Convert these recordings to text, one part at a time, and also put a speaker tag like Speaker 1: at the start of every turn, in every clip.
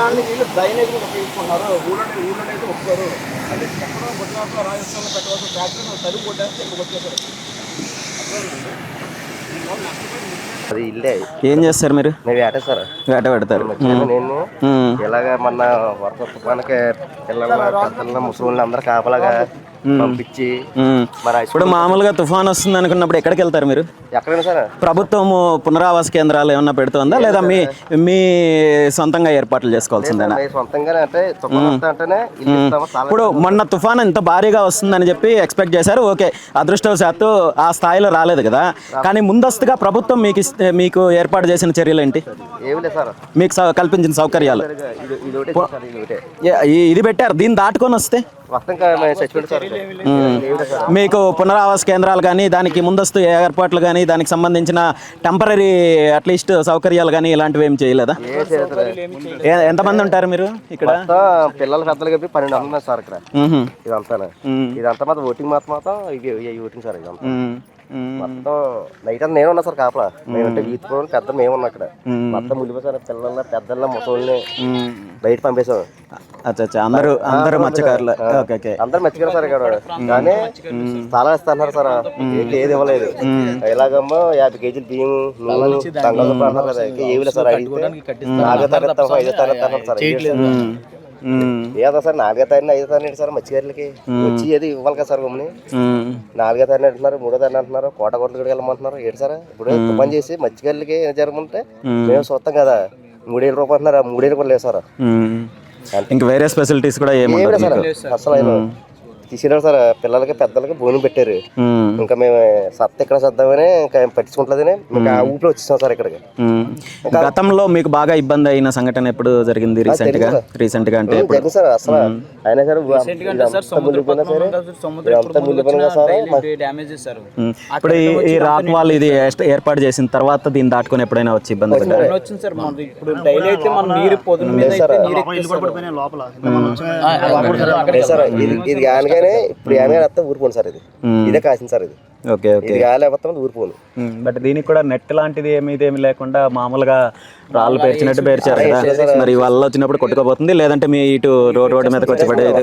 Speaker 1: దాన్ని సముద్రాన్ని వీళ్ళు డ్రైనేజ్ ఉపయోగించుకున్నారు ఊళ్ళో ఊళ్ళో అయితే ఒప్పుకోరు. అంటే ఎక్కడో గుజరాత్లో రాజస్థాన్లో పెట్టవలసిన ఫ్యాక్టరీ తరుగు కొట్టేస్తే ఇక్కడికి వచ్చేసారు
Speaker 2: అది ఇల్లే.
Speaker 3: ఏం చేస్తారు మీరు?
Speaker 2: మేము వేట సార్.
Speaker 3: వేట పెడతారు.
Speaker 2: నేను. ఇలాగ మొన్న వరద తుఫానికి పిల్లల పెద్దల ముసలి అందరూ కాపలాగా పంపించి
Speaker 3: ఇప్పుడు మామూలుగా తుఫాన్ వస్తుంది అనుకున్నప్పుడు ఎక్కడికి వెళ్తారు మీరు?
Speaker 2: ఎక్కడైనా సార్.
Speaker 3: ప్రభుత్వము పునరావాస కేంద్రాలు ఏమన్నా పెడుతుందా? లేదా మీ మీ సొంతంగా ఏర్పాట్లు చేసుకోవాల్సిందేనా?
Speaker 2: సొంతంగానే అంటే అంటేనే
Speaker 3: ఇప్పుడు మొన్న తుఫాన్ ఇంత భారీగా వస్తుందని చెప్పి ఎక్స్పెక్ట్ చేశారు. ఓకే అదృష్టవశాత్తు ఆ స్థాయిలో రాలేదు కదా. కానీ ముందస్తుగా ప్రభుత్వం మీకు మీకు ఏర్పాటు చేసిన చర్యలు ఏంటి? మీకు సౌ- కల్పించిన సౌకర్యాలు.
Speaker 2: ఇది
Speaker 3: పెట్టారు. దీన్ని దాటుకొని వస్తే? మీకు పునరావాస కేంద్రాలు కానీ దానికి ముందస్తు ఏర్పాట్లు కానీ దానికి సంబంధించిన టెంపరీ అట్లీస్ట్ సౌకర్యాలు కానీ ఇలాంటివి ఏం చేయలేదా? ఎంతమంది ఉంటారు మీరు ఇక్కడ?
Speaker 2: పిల్లల పెద్దలు కలిపి పన్నెండు వందలు ఉన్నారు సార్ ఇక్కడ. ఇదంతా ఇదంతా మాత్రం ఓటింగ్ మాత్రం ఓటింగ్ సార్ ఇదంతా. మొత్తం నైట్ అంతా నేను ఉన్నా సార్ కాపలా. నేనంటే వీతిపోవడం పెద్ద మేము ఉన్నా అక్కడ మొత్తం ములిపోయి సార్ పిల్లల పెద్దల ముసలిని. బయట పంపేశాం.
Speaker 3: అచ్చా అచ్చా. అందరూ అందరూ మత్స్యకారులు ఓకే ఓకే.
Speaker 2: అందరు మర్చిపోయారు సార్ ఇక్కడ. కానీ స్థలాలు ఇస్తున్నారు సార్. ఏది ఇవ్వలేదు. ఇలాగమ్మో యాభై కేజీలు బియ్యం కదా. లేదు సార్ అడిగితే నాలుగో ఐదో అన్నారు సార్. ఏదో సార్ నాలుగో తారీఖు ఐదో తారీఖు సార్ మత్స్యకారులకి. వచ్చి ఏది ఇవ్వాలి కదా సార్ మమ్మల్ని
Speaker 3: మ్మ్.
Speaker 2: నాలుగో తారీఖు అంటున్నారు మూడో తారీఖు అంటున్నారు కోట కోట్ల వెళ్ళమంటున్నారు. ఏంటి సార్? ఇప్పుడు తుఫాన్ చేసి మత్స్యకారులకి ఏం జరగమంటే మేము చూస్తాం కదా. మూడేళ్ళ రూపాయలు అంటున్నారు ఆ మూడేళ్ళు కూడా లేదు సార్.
Speaker 3: ఇంక వేరే ఫెసిలిటీస్ కూడా ఏమి
Speaker 2: అసలు తీసుకెళ్ళారు సార్. పిల్లలకి పెద్దలకి భోజనం పెట్టారు. ఇంకా మేము సత్త ఇక్కడ సర్దామని ఇంకా పట్టించుకుంటలేదని ఇంకా ఊపిలో వచ్చేసాం సార్ ఇక్కడికి.
Speaker 3: గతంలో మీకు బాగా ఇబ్బంది అయిన సంఘటన ఎప్పుడు జరిగింది రీసెంట్గా? రీసెంట్గా అంటే
Speaker 2: జరిగింది సార్ అసలు అయినా సరే.
Speaker 3: ఇప్పుడు ఈ రాక్ వాల్ ఇది ఏర్పాటు చేసిన తర్వాత దీన్ని దాటుకొని ఎప్పుడైనా వచ్చి ఇబ్బంది పడ్డారు?
Speaker 1: వచ్చింది సార్ మన ఇప్పుడు డైలీ అయితే మన నీరు పొద్దున మీద అయితే నీరు
Speaker 2: లేదు సార్ ఇది ఇది కానగానే ఇప్పుడు కానగానే వస్తే ఊరిపోను సార్ ఇది. ఇదే కాసింది సార్ ఇది.
Speaker 3: Okay okay.
Speaker 2: ఇది కాలేకపోతే ఊరిపోను
Speaker 3: బట్ దీనికి కూడా నెట్ లాంటిది ఏమి ఇదేమి లేకుండా మామూలుగా రాళ్ళు పేర్చినట్టు పేర్చారు కదా. మరి వాళ్ళ వచ్చినప్పుడు కొట్టుకోపోతుంది లేదంటే మీ ఇటు రోడ్ రోడ్డు మీదకి వచ్చి పడేది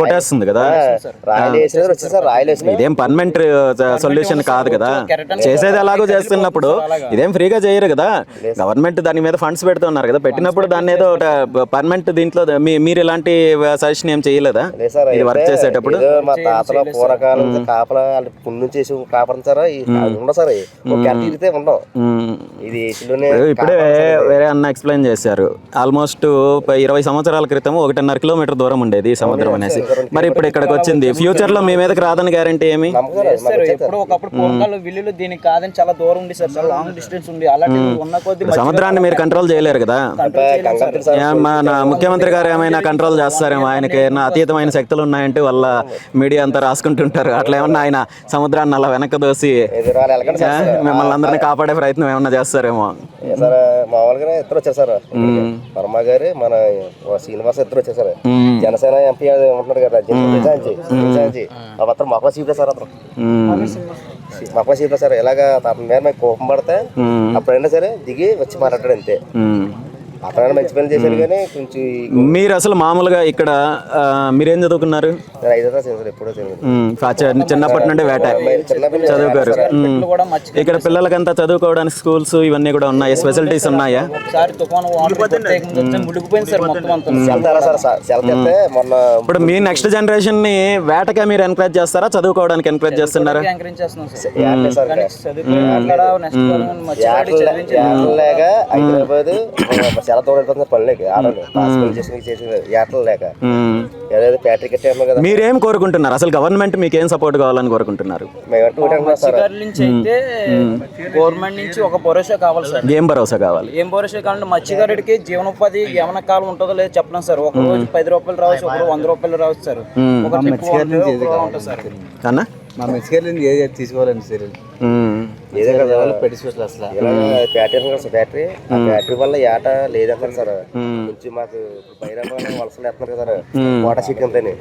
Speaker 3: కొట్టేస్తుంది కదా. ఇదేం పర్మనెంట్ సొల్యూషన్ కాదు కదా. చేసేది ఎలాగో చేస్తున్నప్పుడు ఇదేం ఫ్రీగా చేయరు కదా. గవర్నమెంట్ దాని మీద ఫండ్స్ పెడుతున్నారు కదా. పెట్టినప్పుడు దాన్ని ఏదో పర్మనెంట్ దీంట్లో మీ మీరు ఇలాంటి సజెషన్ ఏం చేయలేదా? ఇది వర్క్ చేసేటప్పుడు?
Speaker 2: మా తాతల పూర్వకాలం కాపలా వాళ్ళు పుణ్యం చేసి కాపరం సార్ ఈ- అది ఉండవు సార్ తిరిగితే ఉండవు. ఇది
Speaker 3: ఇప్పుడే వేరే అన్న ఎక్స్ప్లెయిన్ చేశారు. ఆల్మోస్ట్ ఇరవై సంవత్సరాల క్రితం ఒకటిన్నర కిలోమీటర్ దూరం ఉండేది సముద్రం అనేసి. మరి ఇప్పుడు ఇక్కడికి వచ్చింది. ఫ్యూచర్లో మీ మీదకి రాదని గ్యారంటీ ఏమి?
Speaker 1: విల్లులు దీనికి కాదని చాలా దూరం ఉంది సార్ చాలా లాంగ్ డిస్టెన్స్ ఉంది అలాంటి ఉన్న కొద్ది
Speaker 3: సముద్రాన్ని మీరు కంట్రోల్ చేయలేరు కదా? మన ముఖ్యమంత్రి గారు ఏమైనా కంట్రోల్ చేస్తారేమో? ఆయనకి ఏమైనా అతీతమైన శక్తులు ఉన్నాయంటే వాళ్ళ మీడియా అంతా రాసుకుంటుంటారు. అట్లా ఏమన్నా ఆయన సముద్రాన్ని అలా వెనక్కి దోసి మిమ్మల్ని అందరినీ కాపాడే ప్రయత్నం ఏమన్నా చేస్తారేమో?
Speaker 2: సార్ మామూలుగానే ఇద్దరు వచ్చారు సార్ వర్మ గారు మన శ్రీనివాస ఇద్దరు వచ్చారు సార్
Speaker 3: మ్మ్.
Speaker 2: జనసేన ఎంపీ ఉంటున్నారు కదా నిజాంజీ అతను మొక్క సీట్లో సార్ అతను. మొక్క సీట్లో సార్. ఇలాగా అతని మీద కోపం పడితే. అప్పుడైనా సరే దిగి వచ్చి మాట్లాడాడు అంతే. అతను మంచి పని చేశాడు కానీ కొంచెం
Speaker 3: మీరు అసలు మామూలుగా ఇక్కడ మీరేం చదువుకున్నారు?
Speaker 2: ఎప్పుడో
Speaker 3: చిన్నప్పటి నుండి వేట. చదువుకోరు. ఇక్కడ పిల్లలకంతా చదువుకోవడానికి స్కూల్స్ ఇవన్నీ కూడా ఉన్నాయి? ఫెసిలిటీస్ ఉన్నాయా? ఇప్పుడు మీ నెక్స్ట్ జనరేషన్ని వేటకే మీరు ఎంకరేజ్ చేస్తారా? చదువుకోవడానికి ఎంకరేజ్ చేస్తున్నారా?
Speaker 2: హైదరాబాద్ చాలా దూరం వెళ్ళిపోతుంది పని లేక లేక. ఏదైతే ఫ్యాక్టరీ కట్టాము కదా.
Speaker 3: మీరేం కోరుకుంటున్నారు? అసలు గవర్నమెంట్ మీకు ఏం సపోర్ట్ కావాలని కోరుకుంటున్నారు?
Speaker 1: గవర్నమెంట్ నుంచి ఒక భరోసా కావాలి సార్.
Speaker 3: ఏం భరోసా కావాలి?
Speaker 1: ఏం భరోసా కావాలంటే మత్స్యకారుడికి జీవనోపాధి ఏమైనా కాలం ఉంటుందో లేదో చెప్పలేం సార్. ఒక రోజు పది రూపాయలు రావచ్చు ఒక రోజు వంద రూపాయలు రావచ్చు సార్. ఒక
Speaker 3: అన్నా?
Speaker 4: మా మెస్కేర్లు ఏది తీసుకోవాలండి సీరియల్.
Speaker 2: ఏదో కదా.
Speaker 4: పెట్టి స్పెషల్ అసలు.
Speaker 2: ఫ్యాక్టరీ కదా సార్ ఫ్యాక్టరీ ఆ ఫ్యాక్టరీ వల్ల ఏట లేదంటారు సార్. కొంచెం మాకు బహిరంగ వలసలు వేస్తున్నారు కదా వాటర్ సీట్ కంపెనీ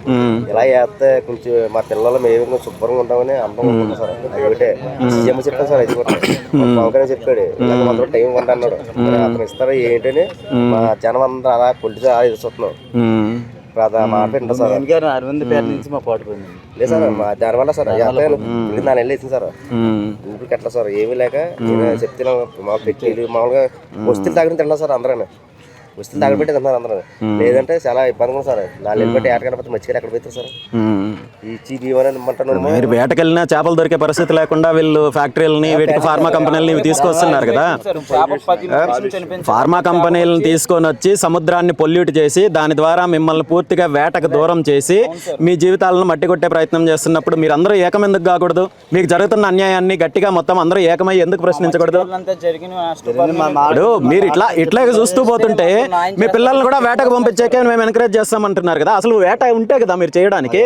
Speaker 2: ఇలా వేస్తే కొంచెం మా పిల్లలు మేము శుభ్రంగా ఉంటామని అందం ఉంటుంది సార్. అది ఒకటే. సీఎం చెప్పాను సార్ అది కూడా. పవన్ చెప్పాడు. మాత్రం టైం ఇవ్వండి అన్నాడు. అతను ఇస్తారా ఏంటని మా జనం అందరూ అలా పొలిటికల్ అలా చూస్తున్నాం. ఇప్పుడు సార్.
Speaker 4: గారు అరవింద్ పేట నుంచి మా పాటు పోయింది.
Speaker 2: లేదు సార్ మా దానివల్ల సార్ ఇప్పుడు వేసింది సార్. ఊరికి ఎట్లా సార్ ఏమీ లేక నేను చెప్తున్నాను మా పెట్టి మామూలుగా వస్తువులు తాగని తింటారు సార్ అందరూ వస్తువులు తాగబెట్టి తింటారు అందరూ. లేదంటే చాలా ఇబ్బందిగా ఉంది సార్. నాలుగు నెలలు బట్టి ఏటకడపోతే మర్చిపోయి ఎక్కడ పెడతారు సార్. ఈ ఇమ్మంటాను
Speaker 3: మీరు వేటకెళ్ళినా చేపలు దొరికే పరిస్థితి లేకుండా వీళ్ళు ఫ్యాక్టరీలని వీటికి ఫార్మా కంపెనీలని ఇవి తీసుకొస్తున్నారు కదా. ఫార్మా కంపెనీలను తీసుకొని వచ్చి సముద్రాన్ని పొల్యూట్ చేసి దాని ద్వారా మిమ్మల్ని పూర్తిగా వేటకు దూరం చేసి మీ జీవితాలను మట్టి కొట్టే ప్రయత్నం చేస్తున్నప్పుడు మీరు అందరూ ఏకం ఎందుకు కాకూడదు? మీకు జరుగుతున్న అన్యాయాన్ని గట్టిగా మొత్తం అందరూ ఏకమై ఎందుకు ప్రశ్నించకూడదు? మీరు ఇట్లా ఇట్లాగే చూస్తూ పోతుంటే మీ పిల్లల్ని కూడా వేటకు పంపించాకే మేము ఎంకరేజ్ చేస్తామంటున్నారు కదా. అసలు వేట ఉంటే కదా మీరు చేయడానికి?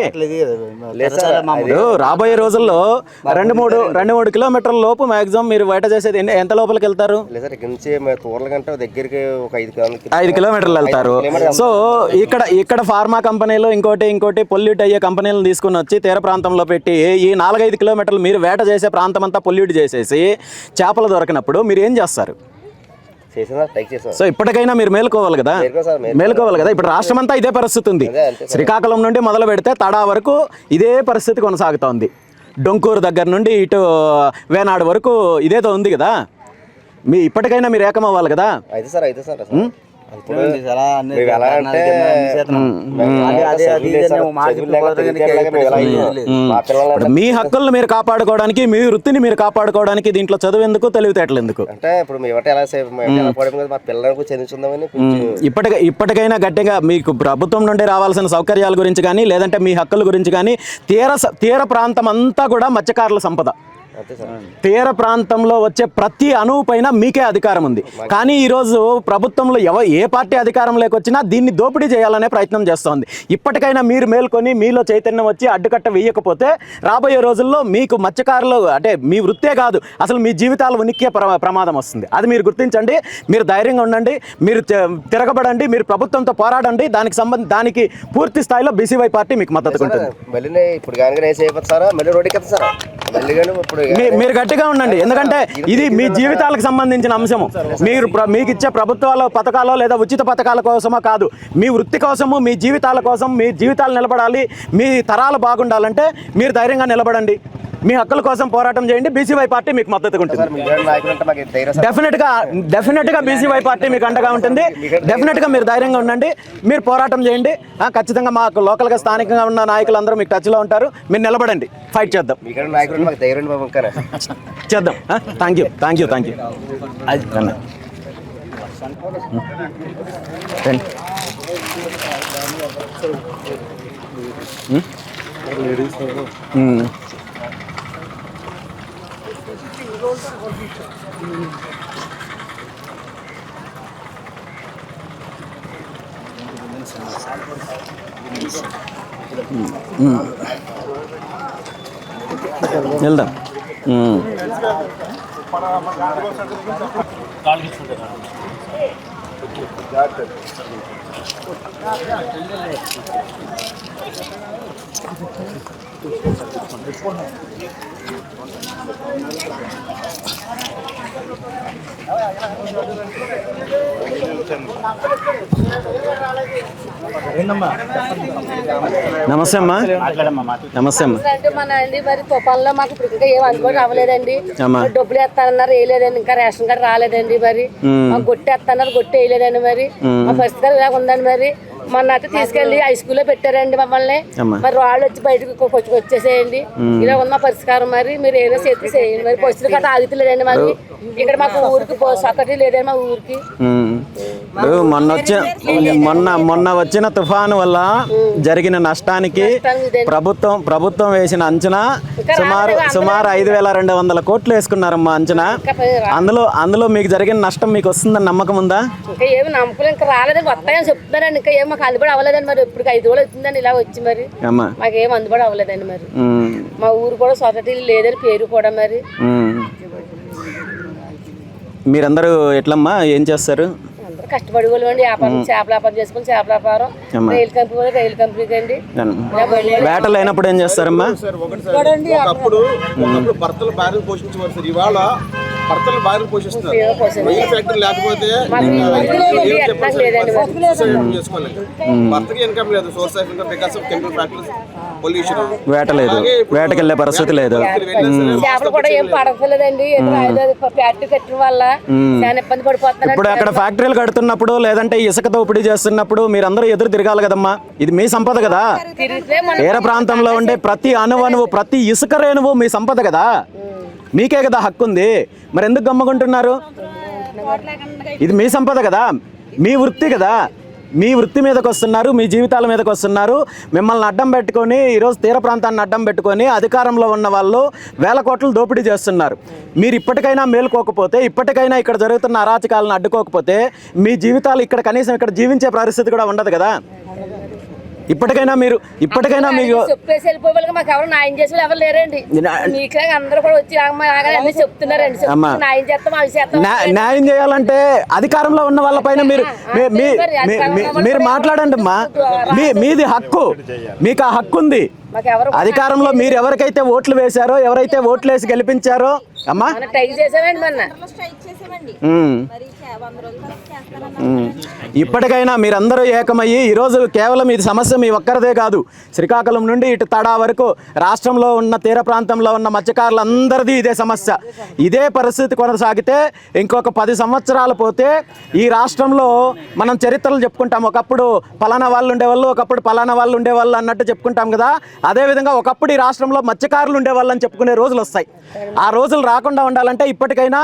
Speaker 3: రాబోయే రోజుల్లో రెండు మూడు రెండు మూడు కిలోమీటర్ల లోపు మాక్సిమం మీరు బయట చేసేది ఎంత లోపలికి వెళ్తారు?
Speaker 2: దగ్గరికి ఒక ఐదు కిలోమీటర్లు
Speaker 3: వెళ్తారు. సో ఇక్కడ ఇక్కడ ఫార్మా కంపెనీలు ఇంకోటి ఇంకోటి పొల్యూట్ అయ్యే కంపెనీలను తీసుకుని వచ్చి తీర ప్రాంతంలో పెట్టి ఈ నాలుగైదు కిలోమీటర్లు మీరు వేట చేసే ప్రాంతం అంతా పొల్యూట్ చేసేసి చేపలు దొరకనప్పుడు మీరు ఏం చేస్తారు? సో ఇప్పటికైనా మీరు మేలుకోవాలి కదా. మేలుకోవాలి కదా? ఇప్పుడు రాష్ట్రం అంతా ఇదే పరిస్థితి ఉంది శ్రీకాకుళం నుండి మొదలు పెడితే తడా వరకు ఇదే పరిస్థితి కొనసాగుతోంది. డొంకూరు దగ్గర నుండి ఇటు వేనాడు వరకు ఇదేదో ఉంది కదా? మీ ఇప్పటికైనా మీరు ఏకమవ్వాలి కదా?
Speaker 2: అయితే సార్ అయితే సార్. మా
Speaker 3: హక్కులను మీరు కాపాడుకోవడానికి మీ వృత్తిని మీరు కాపాడుకోవడానికి దీంట్లో చదువు ఎందుకు తెలివితేటలు ఎందుకు?
Speaker 2: అంటే ఇప్పుడు
Speaker 3: ఇప్పటిక ఇప్పటికైనా గట్టిగా మీకు ప్రభుత్వం నుండి రావాల్సిన సౌకర్యాల గురించి కానీ లేదంటే మీ హక్కుల గురించి కానీ తీర స- తీర ప్రాంతం అంతా కూడా మత్స్యకారుల సంపద. తీర ప్రాంతంలో వచ్చే ప్రతి అణువు పైన మీకే అధికారం ఉంది. కానీ ఈరోజు ప్రభుత్వంలో ఎవ ఏ పార్టీ అధికారంలోకి వచ్చినా దీన్ని దోపిడీ చేయాలనే ప్రయత్నం చేస్తోంది. ఇప్పటికైనా మీరు మేల్కొని మీలో చైతన్యం వచ్చి అడ్డుకట్ట వేయకపోతే రాబోయే రోజుల్లో మీకు మత్స్యకారులు అంటే మీ వృత్తే కాదు. అసలు మీ జీవితాల ఉనికే ప్ర ప్రమాదం వస్తుంది. అది మీరు గుర్తించండి మీరు ధైర్యంగా ఉండండి మీరు తిరగబడండి మీరు ప్రభుత్వంతో పోరాడండి. దానికి సంబంధ దానికి పూర్తి స్థాయిలో బీసీవై పార్టీ మీకు మద్దతు ఉంటుంది.
Speaker 2: మళ్ళీ ఇప్పుడు మళ్ళీ సార్? మళ్ళీ ఇప్పుడు
Speaker 3: మీరు గట్టిగా ఉండండి. ఎందుకంటే ఇది మీ జీవితాలకు సంబంధించిన అంశము. మీరు మీకు ఇచ్చే ప్రభుత్వాల పథకాలు లేదా ఉచిత పథకాల కోసమో కాదు. మీ వృత్తి కోసము మీ జీవితాల కోసం మీ జీవితాలు నిలబడాలి. మీ తరాలు బాగుండాలంటే మీరు ధైర్యంగా నిలబడండి. మీ హక్కుల కోసం పోరాటం చేయండి. బీసీవై పార్టీ మీకు మద్దతుగా ఉంటుంది. డెఫినెట్గా డెఫినెట్గా బీసీవై పార్టీ మీకు అండగా ఉంటుంది. డెఫినెట్గా మీరు ధైర్యంగా ఉండండి. మీరు పోరాటం చేయండి. ఖచ్చితంగా మాకు లోకల్గా స్థానికంగా ఉన్న నాయకులందరూ మీకు టచ్లో ఉంటారు. మీరు నిలబడండి. ఫైట్ చేద్దాం. చేద్దాం. Thank you thank you thank you మ్మ్. వెళ్దాం మ్మ్. నమస్తే అమ్మా. నమస్తే అమ్మా.
Speaker 5: అంటే మన అండి మరి తుఫాన్లో మాకు ఇప్పుడు ఇంకా ఏం అందుబాటు. మరి డబ్బులు వేస్తానన్నారు వేయలేదండి. ఇంకా రేషన్ కార్డు రాలేదండి మరి. మాకు గొట్టి వేస్తాన్నారు గొట్టి వేయలేదండి మరి మా పరిస్థితి ఇలా ఉందండి మరి? మొన్న అయితే తీసుకెళ్ళి హై స్కూల్లో పెట్టారండి మమ్మల్ని.
Speaker 3: మరి
Speaker 5: వాళ్ళు వచ్చి బయటకు వచ్చేసేయండి. ఇలా ఉన్న పరిష్కారం మరి మీరు ఏదో చేతి చేయండి. మరి బస్సులు గట్రా ఆగుతలేదండి మరి ఇక్కడ మాకు ఊరికి బస్సు ఒకటి లేదండి మా ఊరికి.
Speaker 3: మొన్న వచ్చిన మొన్న మొన్న వచ్చిన తుఫాను వల్ల జరిగిన నష్టానికి ప్రభుత్వం ప్రభుత్వం వేసిన అంచనా సుమారు సుమారు ఐదు వేల రెండు వందల కోట్లు వేసుకున్నారమ్మా అంచనా. అందులో అందులో మీకు జరిగిన నష్టం మీకు వస్తుందని నమ్మకం ఉందా?
Speaker 5: ఇంకా ఏమి నమ్మకం ఇంకా రాలేదండి వస్తాయని చెప్తున్నారండి. ఇంకా ఏం మాకు అందుబాటు అవ్వలేదండి మరి. ఇప్పుడు ఐదు రోజులు అవుతుందండి ఇలా వచ్చి మరి. మాకు ఏం అందుబాటు అవ్వలేదండి మరి. మా ఊరు కూడా సొసైటీ లేదని పేరు కూడా మరి.
Speaker 3: మీరందరూ ఎట్లమ్మా? ఏం చేస్తారు?
Speaker 5: అందరూ కష్టపడి వాళ్ళు అండి. వ్యాపారం చేపల వ్యాపారం చేసుకుని చేపల వ్యాపారం. రైలు కంపెనీ వాళ్ళు రైలు కంపెనీకి అండి.
Speaker 3: వేటలు అయినప్పుడు ఏం చేస్తారమ్మా?
Speaker 1: ఒకప్పుడు భర్తలు భార్యలు పోషించేవారు సార్. ఇవాళ భర్తలు భార్యలు పోషిస్తున్నారు. ఫ్యాక్టరీ లేకపోతే భర్తకి ఇన్కమ్ లేదు. Source of income because of chemical factories pollution
Speaker 3: వేట లేదు. వేటకెళ్ళే పరిస్థితి లేదు.
Speaker 5: చేపలు కూడా ఏం పడకలేదండి ఫ్యాక్టరీ కట్టిన వల్ల చాలా ఇబ్బంది పడిపోతున్నారు.
Speaker 3: ఇప్పుడు అక్కడ ఫ్యాక్టరీలు కడుతున్నప్పుడు లేదంటే ఇసుక దోపిడీ చేస్తున్నప్పుడు మీరందరూ ఎదురు తిరగాలి కదమ్మా. ఇది మీ సంపద కదా. తీర ప్రాంతంలో ఉండే ప్రతి అణువణువు ప్రతి ఇసుక రేణువు మీ సంపద కదా. మీకే కదా హక్కు ఉంది మరి ఎందుకు గమ్మకుంటున్నారు ఇది మీ సంపద కదా. మీ వృత్తి కదా. మీ వృత్తి మీదకి వస్తున్నారు మీ జీవితాల మీదకి వస్తున్నారు. మిమ్మల్ని అడ్డం పెట్టుకొని ఈరోజు తీర ప్రాంతాన్ని అడ్డం పెట్టుకొని అధికారంలో ఉన్న వాళ్ళు వేల కోట్లు దోపిడీ చేస్తున్నారు. మీరు ఇప్పటికైనా మేలుకోకపోతే ఇప్పటికైనా ఇక్కడ జరుగుతున్న అరాచకాలను అడ్డుకోకపోతే మీ జీవితాలు ఇక్కడ కనీసం ఇక్కడ జీవించే పరిస్థితి కూడా ఉండదు కదా. ఇప్పటికైనా మీరు ఇప్పటికైనా మీకు
Speaker 5: చెప్పేసి వెళ్ళిపోయే వాళ్ళకి మాకు ఎవరు న్యాయం చేసే వాళ్ళు ఎవరు లేరండి. మీకులాగా అందరూ కూడా వచ్చి అన్ని చెప్తున్నారండి. న్యాయం చేస్తాం అవి చేస్తాం
Speaker 3: న్యా- న్యాయం చేయాలంటే అధికారంలో ఉన్న వాళ్ళపైన మీరు మీ- మీ- మీ- మీ- మీరు మాట్లాడండి అమ్మా. మీ మీది హక్కు. మీకు ఆ హక్కు ఉంది అధికారంలో మీరు ఎవరికైతే ఓట్లు వేశారో ఎవరైతే ఓట్లు వేసి గెలిపించారో అమ్మా. ఇప్పటికైనా మీరందరూ ఏకమయ్యి ఈరోజు కేవలం ఇది సమస్య మీ ఒక్కరిదే కాదు. శ్రీకాకుళం నుండి ఇటు తడా వరకు రాష్ట్రంలో ఉన్న తీర ప్రాంతంలో ఉన్న మత్స్యకారులందరిది ఇదే సమస్య. ఇదే పరిస్థితి కొనసాగితే ఇంకొక పది సంవత్సరాలు పోతే ఈ రాష్ట్రంలో మనం చరిత్రలు చెప్పుకుంటాం. ఒకప్పుడు పలానా వాళ్ళు ఉండేవాళ్ళు ఒకప్పుడు పలానా వాళ్ళు ఉండేవాళ్ళు అన్నట్టు చెప్పుకుంటాం కదా. అదేవిధంగా ఒకప్పుడు ఈ రాష్ట్రంలో మత్స్యకారులు ఉండేవాళ్ళని చెప్పుకునే రోజులు వస్తాయి. ఆ రోజులు రాకుండా ఉండాలంటే ఇప్పటికైనా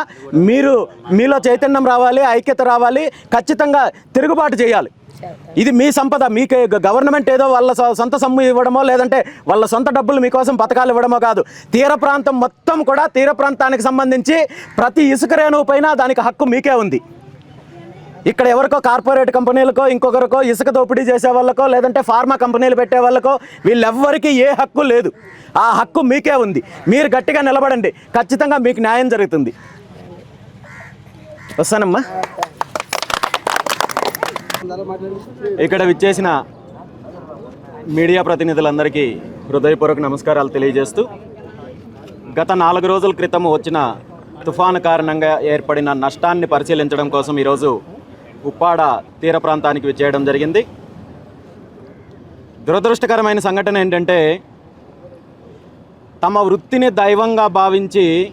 Speaker 3: మీరు మీలో చైతన్యం రావాలి ఐక్యత రావాలి ఖచ్చితంగా తిరుగుబాటు చేయాలి. ఇది మీ సంపద మీకు గవర్నమెంట్ ఏదో వాళ్ళ సొంత సొమ్ము ఇవ్వడమో లేదంటే వాళ్ళ సొంత డబ్బులు మీకోసం పథకాలు ఇవ్వడమో కాదు. తీర ప్రాంతం మొత్తం కూడా తీర ప్రాంతానికి సంబంధించి ప్రతి ఇసుక రేణువు పైన దానికి హక్కు మీకే ఉంది. ఇక్కడ ఎవరికో కార్పొరేట్ కంపెనీలకో ఇంకొకరికో ఇసుక దోపిడీ చేసే వాళ్ళకో లేదంటే ఫార్మా కంపెనీలు పెట్టే వాళ్ళకో వీళ్ళెవ్వరికీ ఏ హక్కు లేదు. ఆ హక్కు మీకే ఉంది. మీరు గట్టిగా నిలబడండి. ఖచ్చితంగా మీకు న్యాయం జరుగుతుంది. వస్తానమ్మా. ఇక్కడ విచ్చేసిన మీడియా ప్రతినిధులందరికీ హృదయపూర్వక నమస్కారాలు తెలియజేస్తూ గత నాలుగు రోజుల క్రితం వచ్చిన తుఫాను కారణంగా ఏర్పడిన నష్టాన్ని పరిశీలించడం కోసం ఈరోజు ఉప్పాడ తీర ప్రాంతానికి విచ్చేయడం జరిగింది. దురదృష్టకరమైన సంఘటన ఏంటంటే తమ వృత్తిని దైవంగా భావించి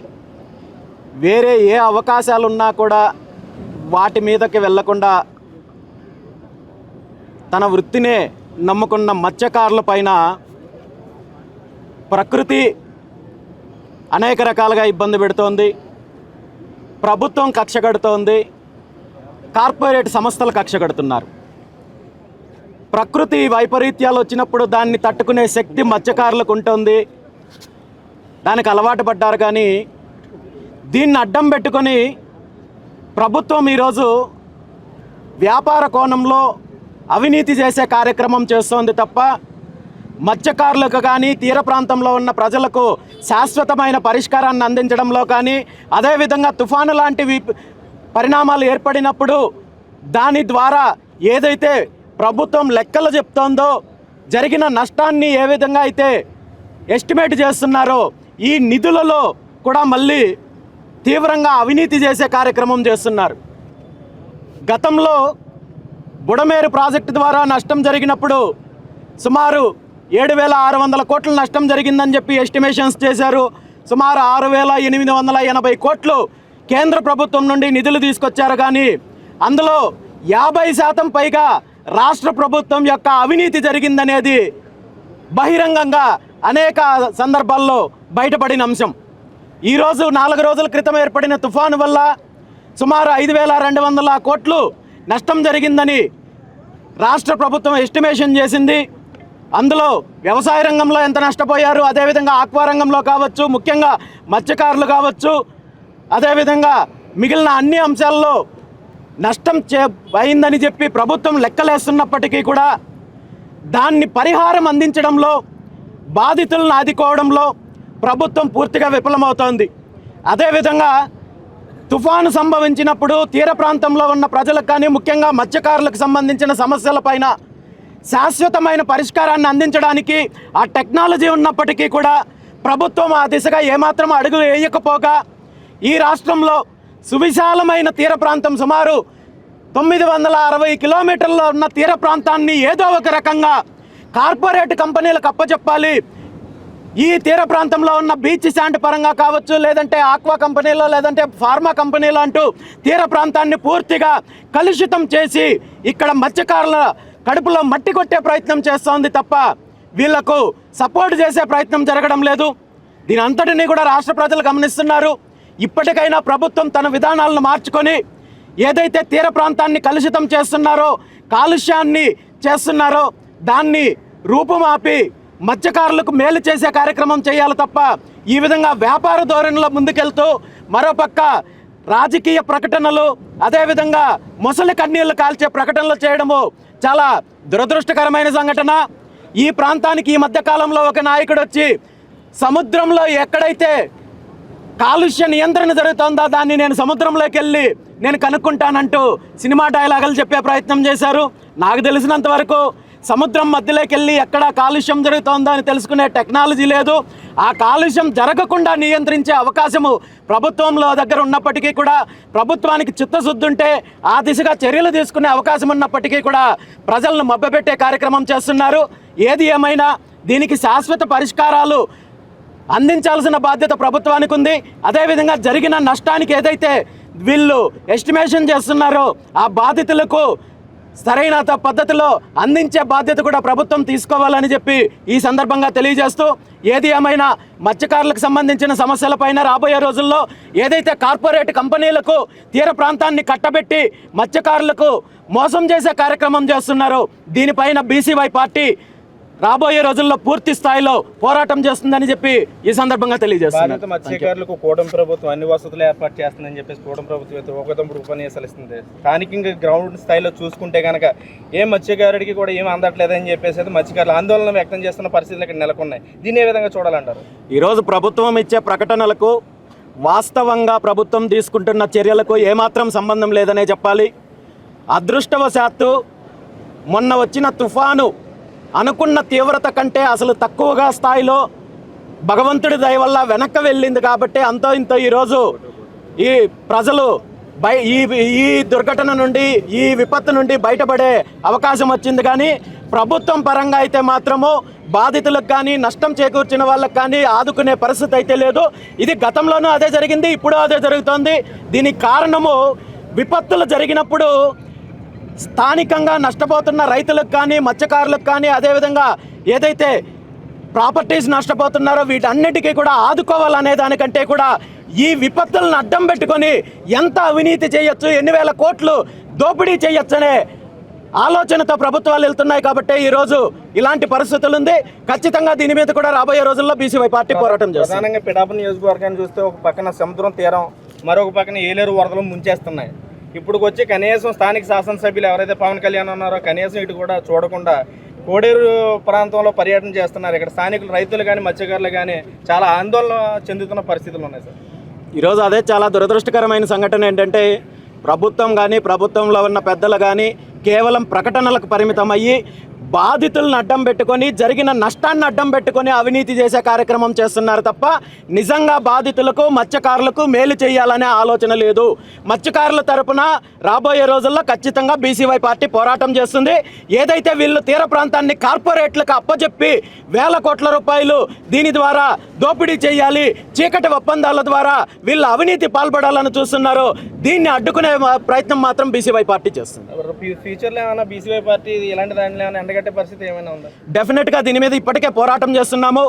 Speaker 3: వేరే ఏ అవకాశాలు ఉన్నా కూడా వాటి మీదకి వెళ్ళకుండా తన వృత్తినే నమ్ముకున్న మత్స్యకారుల పైన ప్రకృతి అనేక రకాలుగా ఇబ్బంది పెడుతోంది. ప్రభుత్వం కక్ష కడుతోంది. కార్పొరేట్ సంస్థలు కక్ష కడుతున్నారు. ప్రకృతి వైపరీత్యాలు వచ్చినప్పుడు దాన్ని తట్టుకునే శక్తి మత్స్యకారులకు ఉంటుంది. దానికి అలవాటు పడ్డారు కానీ దీన్ని అడ్డం పెట్టుకొని ప్రభుత్వం ఈరోజు వ్యాపార కోణంలో అవినీతి చేసే కార్యక్రమం చేస్తోంది తప్ప మత్స్యకారులకు కానీ తీర ప్రాంతంలో ఉన్న ప్రజలకు శాశ్వతమైన పరిష్కారాన్ని అందించడంలో కానీ అదేవిధంగా తుఫాను లాంటివి పరిణామాలు ఏర్పడినప్పుడు దాని ద్వారా ఏదైతే ప్రభుత్వం లెక్కలు చెప్తోందో జరిగిన నష్టాన్ని ఏ విధంగా అయితే ఎస్టిమేట్ చేస్తున్నారో ఈ నిధులలో కూడా మళ్ళీ తీవ్రంగా అవినీతి చేసే కార్యక్రమం చేస్తున్నారు. గతంలో బుడమేరు ప్రాజెక్టు ద్వారా నష్టం జరిగినప్పుడు సుమారు ఏడు వేల ఆరు వందల కోట్ల నష్టం జరిగిందని చెప్పి ఎస్టిమేషన్స్ చేశారు. సుమారు ఆరు వేల ఎనిమిది వందల ఎనభై కోట్లు కేంద్ర ప్రభుత్వం నుండి నిధులు తీసుకొచ్చారు కానీ అందులో యాభై శాతం పైగా రాష్ట్ర ప్రభుత్వం యొక్క అవినీతి జరిగిందనేది బహిరంగంగా అనేక సందర్భాల్లో బయటపడిన అంశం. ఈరోజు నాలుగు రోజుల క్రితం ఏర్పడిన తుఫాను వల్ల సుమారు ఐదు వేల రెండు వందల కోట్లు నష్టం జరిగిందని రాష్ట్ర ప్రభుత్వం ఎస్టిమేషన్ చేసింది. అందులో వ్యవసాయ రంగంలో ఎంత నష్టపోయారు అదేవిధంగా ఆక్వా రంగంలో కావచ్చు ముఖ్యంగా మత్స్యకారులు కావచ్చు అదేవిధంగా మిగిలిన అన్ని అంశాల్లో నష్టం చే అయిందని చెప్పి ప్రభుత్వం లెక్కలేస్తున్నప్పటికీ కూడా దాన్ని పరిహారం అందించడంలో బాధితులను ఆదుకోవడంలో ప్రభుత్వం పూర్తిగా విఫలమవుతోంది. అదేవిధంగా తుఫాను సంభవించినప్పుడు తీర ప్రాంతంలో ఉన్న ప్రజలకు కానీ ముఖ్యంగా మత్స్యకారులకు సంబంధించిన సమస్యలపైన శాశ్వతమైన పరిష్కారాన్ని అందించడానికి ఆ టెక్నాలజీ ఉన్నప్పటికీ కూడా ప్రభుత్వం ఆ దిశగా ఏమాత్రం అడుగులు వేయకపోగా ఈ రాష్ట్రంలో సువిశాలమైన తీర ప్రాంతం సుమారు తొమ్మిది వందల అరవై కిలోమీటర్ల ఉన్న తీర ప్రాంతాన్ని ఏదో ఒక రకంగా కార్పొరేట్ కంపెనీలకు అప్పచెప్పాలి ఈ తీర ప్రాంతంలో ఉన్న బీచ్ శాండ్ పరంగా కావచ్చు లేదంటే ఆక్వా కంపెనీలో లేదంటే ఫార్మా కంపెనీలు అంటూ తీర ప్రాంతాన్ని పూర్తిగా కలుషితం చేసి ఇక్కడ మత్స్యకారుల కడుపులో మట్టి కొట్టే ప్రయత్నం చేస్తోంది తప్ప వీళ్ళకు సపోర్ట్ చేసే ప్రయత్నం జరగడం లేదు. దీని అంతటినీ కూడా రాష్ట్ర ప్రజలు గమనిస్తున్నారు. ఇప్పటికైనా ప్రభుత్వం తన విధానాలను మార్చుకొని ఏదైతే తీర ప్రాంతాన్ని కలుషితం చేస్తున్నారో కాలుష్యాన్ని చేస్తున్నారో దాన్ని రూపుమాపి మత్స్యకారులకు మేలు చేసే కార్యక్రమం చేయాలి తప్ప ఈ విధంగా వ్యాపార ధోరణిలో ముందుకెళ్తూ మరోపక్క రాజకీయ ప్రకటనలు అదేవిధంగా ముసలి కన్నీళ్ళు కాల్చే ప్రకటనలు చేయడము చాలా దురదృష్టకరమైన సంఘటన. ఈ ప్రాంతానికి ఈ మధ్యకాలంలో ఒక నాయకుడు వచ్చి సముద్రంలో ఎక్కడైతే కాలుష్య నియంత్రణ జరుగుతుందా? దాన్ని నేను సముద్రంలోకి వెళ్ళి నేను కనుక్కుంటానంటూ సినిమా డైలాగులు చెప్పే ప్రయత్నం చేశారు. నాకు తెలిసినంత వరకు సముద్రం మధ్యలోకి వెళ్ళి ఎక్కడ కాలుష్యం జరుగుతుందో అని తెలుసుకునే టెక్నాలజీ లేదు. ఆ కాలుష్యం జరగకుండా నియంత్రించే అవకాశము ప్రభుత్వంలో దగ్గర ఉన్నప్పటికీ కూడా ప్రభుత్వానికి చిత్తశుద్ధి ఉంటే ఆ దిశగా చర్యలు తీసుకునే అవకాశం ఉన్నప్పటికీ కూడా ప్రజలను మభ్యపెట్టే కార్యక్రమం చేస్తున్నారు. ఏది ఏమైనా దీనికి శాశ్వత పరిష్కారాలు అందించాల్సిన బాధ్యత ప్రభుత్వానికి ఉంది. అదేవిధంగా జరిగిన నష్టానికి ఏదైతే వీళ్ళు ఎస్టిమేషన్ చేస్తున్నారో ఆ బాధితులకు సరైన పద్ధతిలో అందించే బాధ్యత కూడా ప్రభుత్వం తీసుకోవాలని చెప్పి ఈ సందర్భంగా తెలియజేస్తూ ఏది ఏమైనా మత్స్యకారులకు సంబంధించిన సమస్యలపైన రాబోయే రోజుల్లో ఏదైతే కార్పొరేట్ కంపెనీలకు తీర ప్రాంతాన్ని కట్టబెట్టి మత్స్యకారులకు మోసం చేసే కార్యక్రమం చేస్తున్నారో దీనిపైన బీసీవై పార్టీ రాబోయే రోజుల్లో పూర్తి స్థాయిలో పోరాటం చేస్తుందని చెప్పి ఈ సందర్భంగా తెలియజేస్తున్నారు
Speaker 6: మత్స్యకారులకు కూటమి ప్రభుత్వం అన్ని వసతులు ఏర్పాటు చేస్తుందని చెప్పేసి కూటమి ప్రభుత్వం అయితే ఒక తమ్ముడు ఉపన్యాసాలు ఇస్తుంది. స్థానికంగా గ్రౌండ్ స్థాయిలో చూసుకుంటే కనుక ఏ మత్స్యకారుడికి కూడా ఏం అందట్లేదని చెప్పేసి అయితే మత్స్యకారులు ఆందోళన వ్యక్తం చేస్తున్న పరిస్థితులు ఇక్కడ నెలకొన్నాయి. దీన్ని ఏ విధంగా చూడాలంటారు?
Speaker 3: ఈరోజు ప్రభుత్వం ఇచ్చే ప్రకటనలకు వాస్తవంగా ప్రభుత్వం తీసుకుంటున్న చర్యలకు ఏమాత్రం సంబంధం లేదనే చెప్పాలి. అదృష్టవశాత్తు మొన్న వచ్చిన తుఫాను అనుకున్న తీవ్రత కంటే అసలు తక్కువగా స్థాయిలో భగవంతుడి దయ వల్ల వెనక్కి వెళ్ళింది కాబట్టి అంతో ఇంతో ఈరోజు ఈ ప్రజలు బై ఈ ఈ దుర్ఘటన నుండి ఈ విపత్తు నుండి బయటపడే అవకాశం వచ్చింది. కానీ ప్రభుత్వం పరంగా అయితే మాత్రము బాధితులకు కానీ నష్టం చేకూర్చిన వాళ్ళకి కానీ ఆదుకునే పరిస్థితి అయితే లేదు. ఇది గతంలోనూ అదే జరిగింది ఇప్పుడు అదే జరుగుతోంది. దీనికి కారణము విపత్తులు జరిగినప్పుడు స్థానికంగా నష్టపోతున్న రైతులకు కానీ మత్స్యకారులకు కానీ అదేవిధంగా ఏదైతే ప్రాపర్టీస్ నష్టపోతున్నారో వీటన్నిటికీ కూడా ఆదుకోవాలనే దానికంటే కూడా ఈ విపత్తులను అడ్డం పెట్టుకొని ఎంత అవినీతి చేయొచ్చు ఎన్ని వేల కోట్లు దోపిడీ చేయొచ్చనే ఆలోచనతో ప్రభుత్వాలు వెళ్తున్నాయి కాబట్టి ఈరోజు ఇలాంటి పరిస్థితులు ఉంది ఖచ్చితంగా దీని మీద కూడా రాబోయే రోజుల్లో బీసీవై పార్టీ పోరాటం చేస్తుంది.
Speaker 6: పిడాప నియోజకవర్గాన్ని చూస్తే ఒక పక్కన సముద్రం తీరం మరొక పక్కన ఏలేరు వరదలు ముంచేస్తున్నాయి. ఇప్పుడు వచ్చి కనీసం స్థానిక శాసనసభ్యులు ఎవరైతే పవన్ కళ్యాణ్ ఉన్నారో కనీసం ఇటు కూడా చూడకుండా కోడేరు ప్రాంతంలో పర్యటన చేస్తున్నారు. ఇక్కడ స్థానికులు రైతులు కానీ మత్స్యకారులు కానీ చాలా ఆందోళన చెందుతున్న పరిస్థితులు ఉన్నాయి సార్.
Speaker 3: ఈరోజు అదే చాలా దురదృష్టకరమైన సంఘటన ఏంటంటే ప్రభుత్వం కానీ ప్రభుత్వంలో ఉన్న పెద్దలు కానీ కేవలం ప్రకటనలకు పరిమితం అయ్యి బాధితులను అడ్డం పెట్టుకొని జరిగిన నష్టాన్ని అడ్డం పెట్టుకొని అవినీతి చేసే కార్యక్రమం చేస్తున్నారు తప్ప నిజంగా బాధితులకు మత్స్యకారులకు మేలు చేయాలనే ఆలోచన లేదు. మత్స్యకారుల తరపున రాబోయే రోజుల్లో ఖచ్చితంగా బీసీవై పార్టీ పోరాటం చేస్తుంది. ఏదైతే వీళ్ళు తీర ప్రాంతాన్ని కార్పొరేట్లకు అప్పచెప్పి వేల కోట్ల రూపాయలు దీని ద్వారా దోపిడీ చేయాలి చీకటి ఒప్పందాల ద్వారా వీళ్ళు అవినీతి పాల్పడాలని చూస్తున్నారో దీన్ని అడ్డుకునే ప్రయత్నం మాత్రం బీసీవై పార్టీ చేస్తుంది.
Speaker 6: ఫ్యూచర్లో ఏమైనా బీసీవై పార్టీ ఇలాంటి దానిలో పరిస్థితి ఏమైనా ఉందా?
Speaker 3: డెఫినెట్గా దీని మీద ఇప్పటికే పోరాటం చేస్తున్నాము.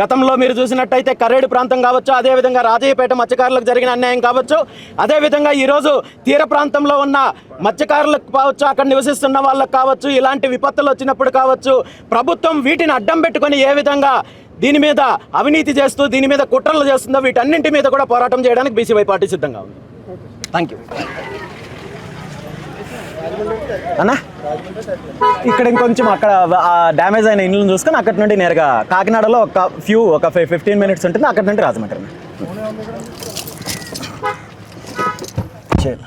Speaker 3: గతంలో మీరు చూసినట్టయితే కరేడు ప్రాంతం కావచ్చు అదేవిధంగా రాజయ్యపేట మత్స్యకారులకు జరిగిన అన్యాయం కావచ్చు. అదేవిధంగా ఈరోజు తీర ప్రాంతంలో ఉన్న మత్స్యకారులకు కావచ్చు అక్కడ నివసిస్తున్న వాళ్ళకు కావచ్చు ఇలాంటి విపత్తులు వచ్చినప్పుడు కావచ్చు ప్రభుత్వం వీటిని అడ్డం పెట్టుకొని ఏ విధంగా దీని మీద అవినీతి చేస్తూ దీని మీద కుట్రలు చేస్తుందో వీటన్నింటి మీద కూడా పోరాటం చేయడానికి బీసీవై పార్టీ సిద్ధంగా ఉంది. థ్యాంక్ యూ అన్నా? ఇక్కడ ఇంకొంచెం అక్కడ డ్యామేజ్ అయిన ఇండ్లను చూసుకొని అక్కడి నుండి నేరుగా కాకినాడలో ఒక ఫ్యూ ఒక ఫిఫ్టీన్ మినిట్స్ ఉంటుంది. అక్కడి నుండి రాజమండ్రి చేయాలి